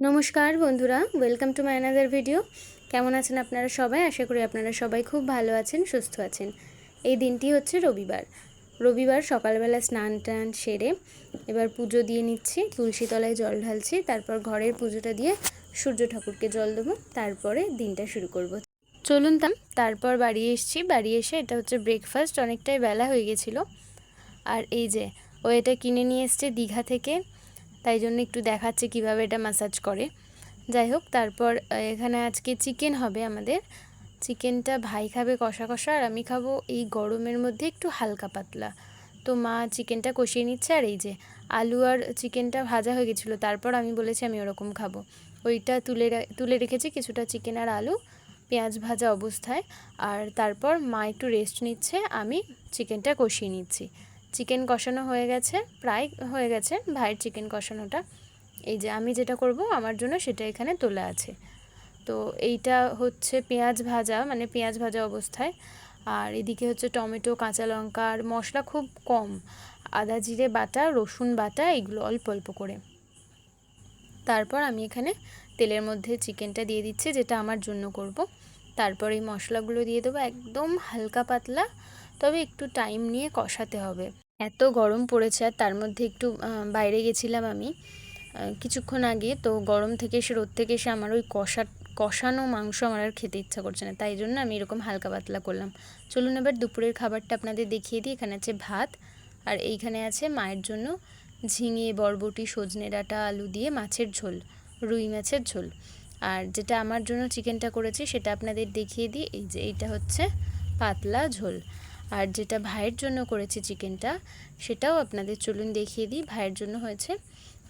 নমস্কার বন্ধুরা welcome to my another video কেমন আছেন আপনারা সবাই? আশা করি আপনারা সবাই খুব ভালো আছেন, সুস্থ আছেন। এই দিনটি হচ্ছে রবিবার। রবিবার সকালবেলা স্নান টান সেরে এবার পুজো দিয়ে নিচ্ছি, তুলসী তলায় জল ঢালছি, তারপর ঘরের পুজোটা দিয়ে সূর্য ঠাকুরকে জল দেবো, তারপরে দিনটা শুরু করব। চলুন তাম তারপর বাড়ি এসেছি। বাড়ি এসে এটা হচ্ছে ব্রেকফাস্ট অনেকটাই বেলা হয়ে গেছিল। আর এই যে, ও এটা কিনে নিয়ে এসছে দীঘা থেকে। তাই জন্য একটু দেখাচ্ছে কীভাবে এটা মাসাজ করে। যাই হোক, তারপর এখানে আজকে চিকেন হবে আমাদের। চিকেনটা ভাই খাবে কষা কষা, আর আমি খাব এই গরমের মধ্যে একটু হালকা পাতলা। তো মা চিকেনটা কষিয়ে নিচ্ছে, আর এই যে আলু আর চিকেনটা ভাজা হয়ে গেছিল, তারপর আমি বলেছি আমি ওরকম খাব। ওইটা তুলে তুলে রেখেছি কিছুটা চিকেন আর আলু, পেঁয়াজ ভাজা অবস্থায়। আর তারপর মা একটু রেস্ট নিচ্ছে, আমি চিকেনটা কষিয়ে নিচ্ছি। চিকেন কষানো হয়ে গেছে, প্রায় হয়ে গেছে ভাইয়ের চিকেন কষানোটা। এই যে আমি যেটা করব, আমার জন্য সেটা এখানে তোলা আছে। তো এইটা হচ্ছে পেঁয়াজ ভাজা মানে পেঁয়াজ ভাজা অবস্থায়। আর এদিকে হচ্ছে টমেটো, কাঁচা লঙ্কা আর মশলা খুব কম। আদা জিরে বাটা, রসুন বাটা, এগুলো অল্প অল্প করে। তারপর আমি এখানে তেলের মধ্যে চিকেনটা দিয়ে দিচ্ছি, যেটা আমার জন্য করব। তারপর এই মশলাগুলো দিয়ে দেবো একদম হালকা পাতলা, তবে একটু টাইম নিয়ে কষাতে হবে। এত গরম পড়েছে আর তার মধ্যে একটু বাইরে গেছিলাম আমি কিছুক্ষণ আগে। তো গরম থেকে এসে, রোদ থেকে এসে আমার ওই কষা, কষানো মাংস আমার আর খেতে ইচ্ছা করছে না। তাই জন্য আমি এরকম হালকা পাতলা করলাম। চলুন এবার দুপুরের খাবারটা আপনাদের দেখিয়ে দিই। এখানে আছে ভাত আর এইখানে আছে মায়ের জন্য ঝিঙে, বরবটি, সজনে ডাঁটা, আলু দিয়ে মাছের ঝোল, রুই মাছের ঝোল। আর যেটা আমার জন্য চিকেনটা করেছি সেটা আপনাদের দেখিয়ে দিই। এই যে এইটা হচ্ছে পাতলা ঝোল। আর যেটা ভাইয়ের জন্য করেছি চিকেনটা, সেটাও আপনাদের চলুন দেখিয়ে দিই। ভাইয়ের জন্য হয়েছে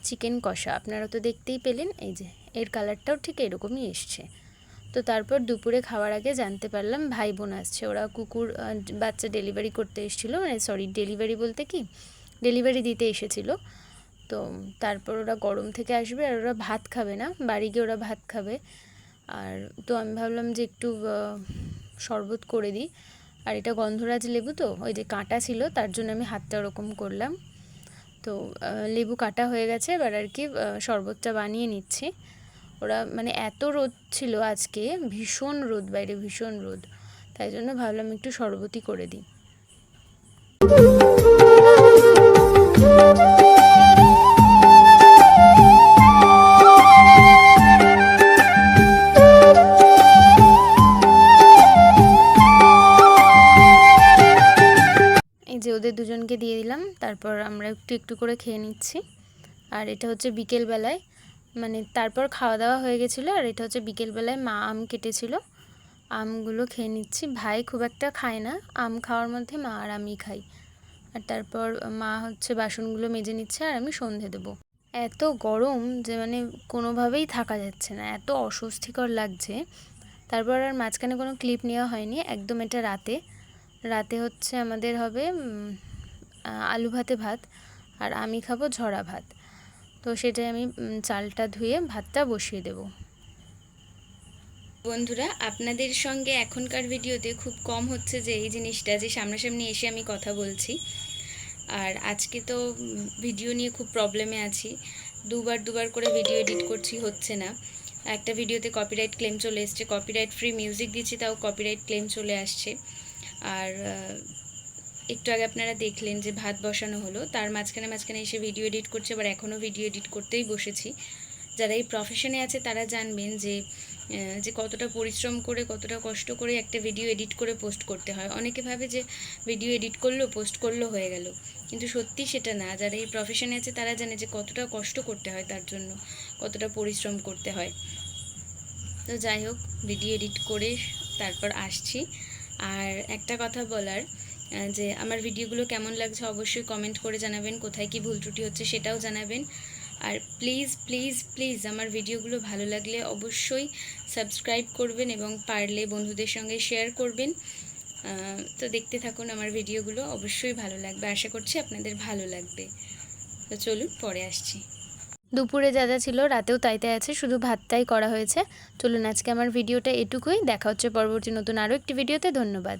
চিকেন কষা। আপনারা তো দেখতেই পেলেন, এই যে এর কালারটাও ঠিক এরকমই এসছে। তো তারপর দুপুরে খাওয়ার আগে জানতে পারলাম, ভাই বোন আসছে। ওরা কুকুর বাচ্চা ডেলিভারি করতে এসেছিল মানে সরি, ডেলিভারি বলতে কি? ডেলিভারি দিতে এসেছিল। তো তারপর ওরা গরম থেকে আসবে আর ওরা ভাত খাবে না, বাড়ি গিয়ে ওরা ভাত খাবে। আর তো আমি ভাবলাম যে একটু শরবত করে দিই। আর এটা গন্ধরাজ লেবু তো, ওই যে কাঁটা ছিল, তার জন্য আমি হাতটা ওরকম করলাম। তো লেবু কাটা হয়ে গেছে, এবার আর কি শরবতটা বানিয়ে নিচ্ছি। ওরা মানে এত রোদ ছিল আজকে, ভীষণ রোদ বাইরে, ভীষণ রোদ। তাই জন্য ভাবলাম একটু শরবতই করে দিই। ওদের দুজনকে দিয়ে দিলাম, তারপর আমরা একটু একটু করে খেয়ে নিচ্ছি। আর এটা হচ্ছে বিকেলবেলায় মানে তারপর খাওয়া দাওয়া হয়ে গেছিল, আর এটা হচ্ছে বিকেলবেলায় মা আম কেটেছিল। আমগুলো খেয়ে নিচ্ছি। ভাই খুব একটা খায় না, আম খাওয়ার মধ্যে মা আর আমি খাই। আর তারপর মা হচ্ছে বাসনগুলো মেজে নিচ্ছে, আর আমি সন্ধে দেবো। এত গরম যে মানে কোনোভাবেই থাকা যাচ্ছে না, এত অস্বস্তিকর লাগছে। তারপর আর মাঝখানে কোনো ক্লিপ নেওয়া হয়নি, একদম এটা রাতে। রাতে হচ্ছে আমাদের হবে আলু ভাতে ভাত আর আমি খাব ঝরা ভাত। তো সেটাই আমি চালটা ধুয়ে ভাতটা বসিয়ে দেব। বন্ধুরা, আপনাদের সঙ্গে এখনকার ভিডিওতে খুব কম হচ্ছে যে এই জিনিসটা, যে সামনাসামনি এসে আমি কথা বলছি। আর আজকে তো ভিডিও নিয়ে খুব প্রবলেমে আছি। দুবার দুবার করে ভিডিও এডিট করছি, হচ্ছে না। একটা ভিডিওতে কপিরাইট ক্লেম চলে এসছে কপিরাইট ফ্রি মিউজিক দিচ্ছি, তাও কপিরাইট ক্লেম চলে আসছে। আর একটু আগে আপনারা দেখলেন যে ভাত বসানো হলো, তার মাঝখানে মাঝখানে এসে ভিডিও এডিট করছে, আবার এখনও ভিডিও এডিট করতেই বসেছি। যারা এই প্রফেশনে আছে, তারা জানবেন যে যে কতটা পরিশ্রম করে, কতটা কষ্ট করে একটা ভিডিও এডিট করে পোস্ট করতে হয়। অনেকে ভাবে যে ভিডিও এডিট করল পোস্ট করল, হয়ে গেল। কিন্তু সত্যি সেটা না। যারা এই প্রফেশনে আছে, তারা জানে যে কতটা কষ্ট করতে হয় তার জন্য, কতটা পরিশ্রম করতে হয়। তো যাই হোক ভিডিও এডিট করে তারপর আসছি। আর একটা কথা বলার যে আমার ভিডিওগুলো কেমন লাগছে অবশ্যই কমেন্ট করে জানাবেন, কোথায় কি ভুল ত্রুটি হচ্ছে সেটাও জানাবেন। আর প্লিজ প্লিজ প্লিজ আমার ভিডিওগুলো ভালো লাগলে অবশ্যই সাবস্ক্রাইব করবেন এবং পারলে বন্ধুদের সঙ্গে শেয়ার করবেন। তো দেখতে থাকুন আমার ভিডিওগুলো, অবশ্যই ভালো লাগবে। আশা করছি আপনাদের ভালো লাগবে। তো চলুন, পরে আসছি। দুপুরে যা যা ছিল রাতেও তাই তাই আছে, শুধু ভাতটাই করা হয়েছে। চলুন আজকে আমার ভিডিওটা এটুকুই। দেখা হচ্ছে পরবর্তী নতুন আরও একটি ভিডিওতে। ধন্যবাদ।